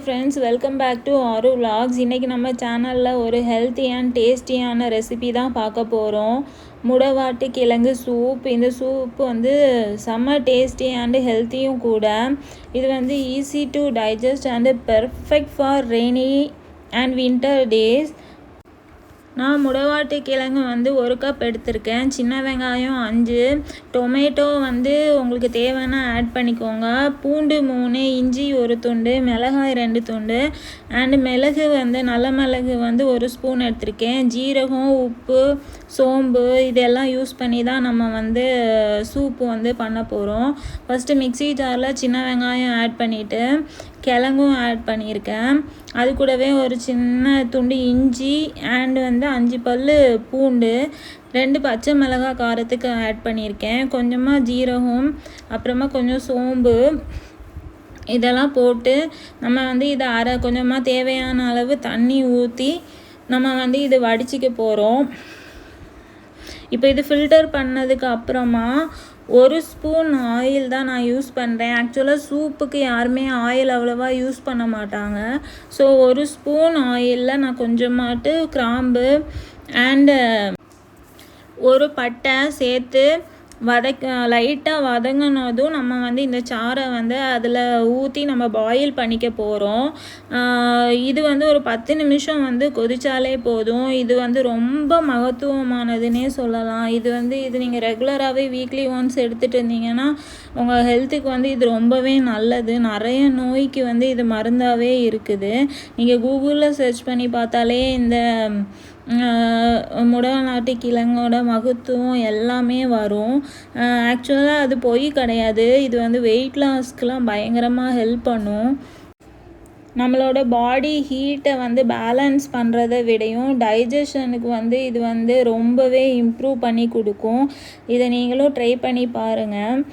Friends welcome back to Aaru vlogs இன்றைக்கி நம்ம சேனலில் ஒரு ஹெல்த்தி அண்ட் டேஸ்டியான ரெசிபி தான் பார்க்க போகிறோம் முடவாட்டு கிழங்கு சூப் இந்த சூப் வந்து செம்ம டேஸ்டி அண்டு ஹெல்த்தியும் கூட. இது வந்து easy to digest and perfect for rainy and winter days நான் முடவாட்டு கிழங்கு வந்து ஒரு கப் எடுத்திருக்கேன். சின்ன வெங்காயம் அஞ்சு. டொமேட்டோ வந்து உங்களுக்கு தேவைன்னா ஆட் பண்ணிக்கோங்க. பூண்டு மூணு இஞ்சி ஒரு துண்டு மிளகாய் ரெண்டு துண்டு. அண்டு மிளகு வந்து நல்ல மிளகு வந்து ஒரு ஸ்பூன் எடுத்திருக்கேன். ஜீரகம் உப்பு சோம்பு இதெல்லாம் யூஸ் பண்ணி தான் நம்ம வந்து சூப்பு வந்து பண்ண போகிறோம் ஃபஸ்ட்டு மிக்ஸி ஜாரில் சின்ன வெங்காயம் ஆட் பண்ணிவிட்டு கிழங்கும் ஆட் பண்ணியிருக்கேன். அது கூடவே ஒரு சின்ன துண்டு இஞ்சி அண்டு வந்து அஞ்சு பல் பூண்டு ரெண்டு பச்சை மிளகாய் காரத்துக்கு ஆட் பண்ணியிருக்கேன். கொஞ்சமாக ஜீரகம் அப்புறமா கொஞ்சம் சோம்பு இதெல்லாம் போட்டு நம்ம வந்து இதை அரை கொஞ்சமாக தேவையான அளவு தண்ணி ஊற்றி நம்ம வந்து இது வடிச்சிக்க போகிறோம் இப்போ இது ஃபில்டர் பண்ணதுக்கு அப்புறமா ஒரு ஸ்பூன் ஆயில் தான் நான் யூஸ் பண்ணுறேன் ஆக்சுவலாக சூப்புக்கு யாருமே ஆயில் அவ்வளோவா யூஸ் பண்ண மாட்டாங்க. ஸோ ஒரு ஸ்பூன் ஆயிலில் நான் கொஞ்சமாட்டு கிராம்பு அண்டு ஒரு பட்டை சேர்த்து வதக்க லைட்டாக வதங்கினதும் நம்ம வந்து இந்த சாறை வந்து அதில் ஊற்றி நம்ம பாயில் பண்ணிக்க போகிறோம் இது வந்து ஒரு பத்து நிமிஷம் வந்து கொதிச்சாலே போதும். இது வந்து ரொம்ப மகத்துவமானதுன்னே சொல்லலாம். இது வந்து இது நீங்கள் ரெகுலராகவே வீக்லி ஒன்ஸ் எடுத்துகிட்டு இருந்தீங்கன்னா உங்கள் ஹெல்த்துக்கு வந்து இது ரொம்பவே நல்லது. நிறைய நோய்க்கு வந்து இது மருந்தாகவே இருக்குது. நீங்கள் கூகுளில் சர்ச் பண்ணி பார்த்தாலே இந்த முடநாட்டு கிழங்கோட மகத்துவம் எல்லாமே வரும். ஆக்சுவலாக அது பொய் கிடையாது. இது வந்து வெயிட் லாஸ்க்கெலாம் பயங்கரமாக ஹெல்ப் பண்ணும். நம்மளோட பாடி ஹீட்டை வந்து பேலன்ஸ் பண்ணுறதை விடையும் டைஜஷனுக்கு வந்து இது வந்து ரொம்பவே இம்ப்ரூவ் பண்ணி கொடுக்கும். இதை நீங்களும் ட்ரை பண்ணி பாருங்கள்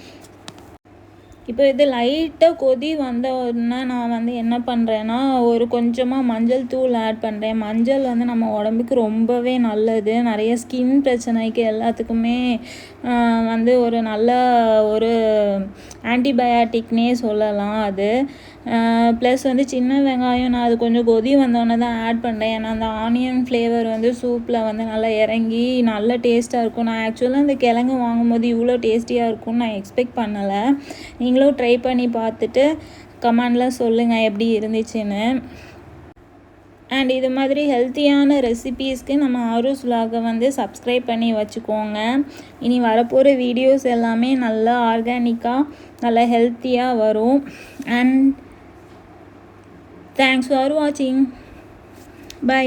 இப்போ இது லைட்டாக கொதி வந்த நான் வந்து என்ன பண்ணுறேன்னா ஒரு கொஞ்சமாக மஞ்சள் தூள் ஆட் பண்ணுறேன் மஞ்சள் வந்து நம்ம உடம்புக்கு ரொம்பவே நல்லது. நிறைய ஸ்கின் பிரச்சனைக்கு எல்லாத்துக்குமே வந்து ஒரு நல்ல ஒரு ஆன்டிபயாட்டிக்னே சொல்லலாம் அது. ப்ளஸ் வந்து சின்ன வெங்காயம் நான் அது கொஞ்சம் கொதி வந்தோடனே தான் ஆட் பண்ணுறேன் ஏன்னா அந்த ஆனியன் ஃப்ளேவர் வந்து சூப்பில் வந்து நல்லா இறங்கி நல்ல டேஸ்ட்டாக இருக்கும். நான் ஆக்சுவலாக அந்த கிழங்கு வாங்கும்போது இவ்வளோ டேஸ்டியாக இருக்கும்னு நான் எக்ஸ்பெக்ட் பண்ணலை. நீங்கள் நீங்களும் ட்ரை பண்ணி பார்த்துட்டு கமெண்டில் சொல்லுங்கள் எப்படி இருந்துச்சுன்னு. அண்ட் இது மாதிரி ஹெல்த்தியான ரெசிபீஸ்க்கு நம்ம ஆரோஸ் விலாகை வந்து சப்ஸ்கிரைப் பண்ணி வச்சுக்கோங்க. இனி வரப்போகிற வீடியோஸ் எல்லாமே நல்லா ஆர்கானிக்காக நல்லா ஹெல்த்தியாக வரும். அண்ட் தேங்க்ஸ் ஃபார் வாட்சிங் பை